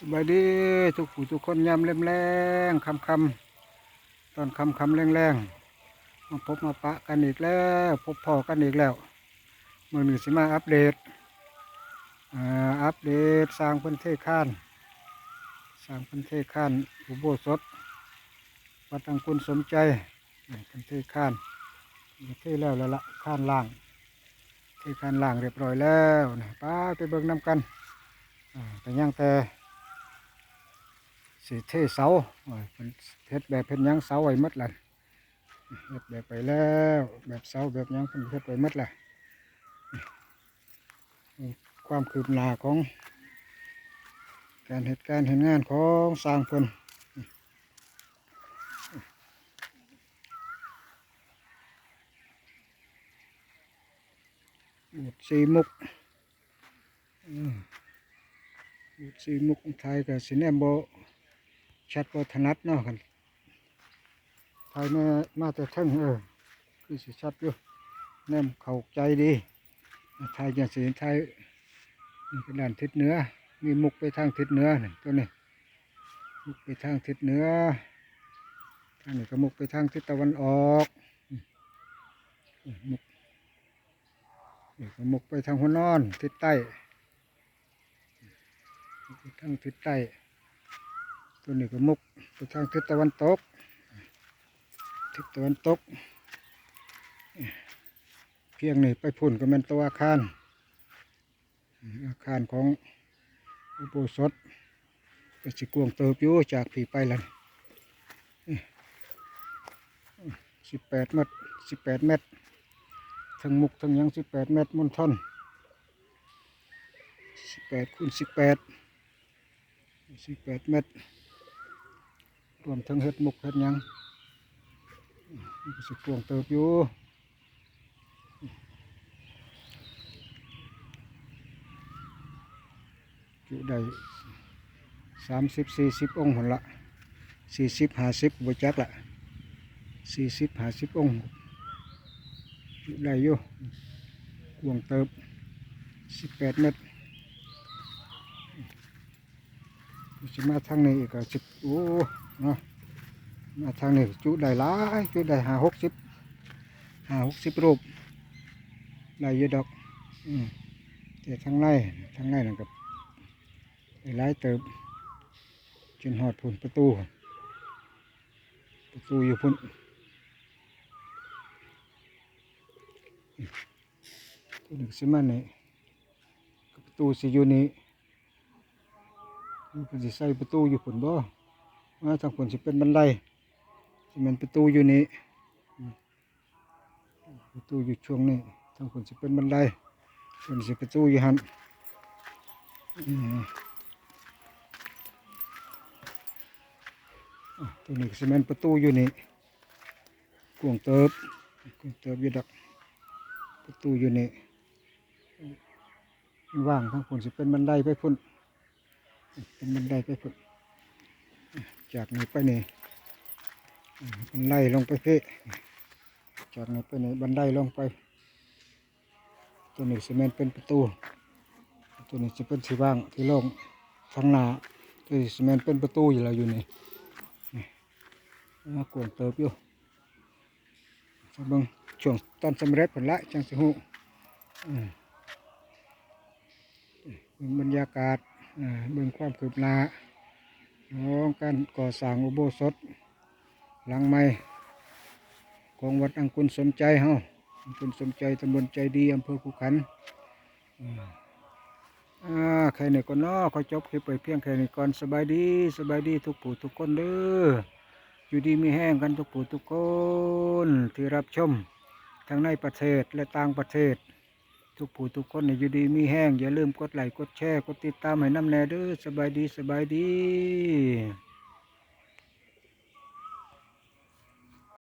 สบายดีทุกผู้ทุกคนยามแรงแรงๆคำคำตอนคำคำแรงแรงๆมาพบมาปะกันอีกแล้ว พบพ่อกันอีกแล้วมื่อนี้สิมาอัปเดตอ่าอัปเดตสร้างพื้นที่ข้านสร้างพื้นที่ข้านอุโบสถวัดอังคุณสมใจพื้นที่ข้านที่แล้วแล้วละข้านล่างที่ข้านล่างเรียบร้อยแล้วนะป้าไปเบิ่งน้ำกันอ่าแต่ยังแต่ สีเทเสาเป็นเฮ็ดแบบเพ็นยังเสาไว้หมดเลยเฮ็ดแบบไปแล้ว แบบเสาแบบยังเป็นเฮ็ดไว้หมดเลยความคืบหน้าของ การเหตุการณ์เห็นงานของสร้างเพิ่นหมดสีมุกอืมสีมุกไทยกับสีแนมโบ ชัดโบถนัดเนาะกันไทยมามาแต่ทั้งเออคือสิชัดอยู่แนมเข้าใจดีไทยอย่างสีไทยนี่เป็นด้านทิศเหนือ มีมุกไปทางทิศเหนือนี่ตัวนี้มุกไปทางทิศเหนือทางนี้ก็มุกไปทางทิศตะวันออกมุกก็มุกไปทางหัวนอนทิศใต้ทางทิศใต้ ตัวนี้ก็มุกไปทางทิศตะวันตก ทิศตะวันตก เพียงนี่ไปพุ่นก็เป็นตัวอาคาร อาคารของอุโบสถก็สิกวงเติบอยู่จากผีไปแล้วสิบแปดเมตรสิบแปดเมตร ทั้งมุกทั้งยังสิบแปดเมตรมุนทนสิบแปดคูณสิบแปดสิบแปดเมตร รวมทั้งเฮ็ดมุกเฮ็ดหยังมันก็สิกวงเติบอยู่จุได้สามสิบสี่สิบองค์หนละสี่สิบห้าสิบบจักละสี่สิบห้าสิบองค์จุได้อยู่กวงเติบสิบแปดเมตรสิมาทางนี้อีกก็สิบโอ้ เนาะมาทางนี้จุได้หลายจุได้ห้าหกสิบห้าหกสิบรูปได้เยอะดอกอืมแต่ทางในทางในนั่นกับไหลายเติบจนหอดพุ่นประตู ประตูอยู่พุ่นตัวหนึ่งสิมานี่ประตูสิอยู่นี่มันเป็นสิใส่ประตูอยู่ผลบ่ ว่าทางผลสิเป็นบันไดสิเป็นประตูอยู่นี่อืมประตูอยู่ช่วงนี้ทางผลสิเป็นบันไดส่วนสิประตูอยู่หันตัวนี้สิเป็นประตูอยู่นี่กวงเติบกวงเติบอยู่ดักประตูอยู่นี่ว่างทางผลสิเป็นบันไดไปพุ่นเป็นบันไดไปพุ่น จากนี้ไปนี่บันไดลงไปเพ่จากนี้ไปนี่บันไดลงไป ตัวนี้ซีเมนเป็นประตู ตัวนี้จะเป็นที่ว่างที่โล่งทางหน้าตัวนี้ซีเมนเป็นประตูอยู่แล้วอยู่นี่นี่มากวนเติบอยู่จะเบิ่งช่วงตอนสำเร็จผลละจังสิหูอืมเบิ่งบรรยากาศเบิ่งความคืบหน้า ของการก่อสร้างอุโบสถ หลังใหม่ของวัดอังคุณสมใจเฮาอังคุณสมใจตำบลใจดีอำเภอขุขันอ่าอ่าใครเนี่ยก็นอขอจบคลิปไปเพียงแค่นี้ก่อนสบายดีสบายดีทุกผู้ทุกคนเด้ออยู่ดีมีแห้งกันทุกผู้ทุกคนที่รับชมทั้งในประเทศและต่างประเทศ ทุกผู้ทุกคนเนี่ยอยู่ดีมีแห้งอย่าลืมกดไลค์กดแชร์กดติดตามให้น้ำแน่เด้อสบายดีสบายดี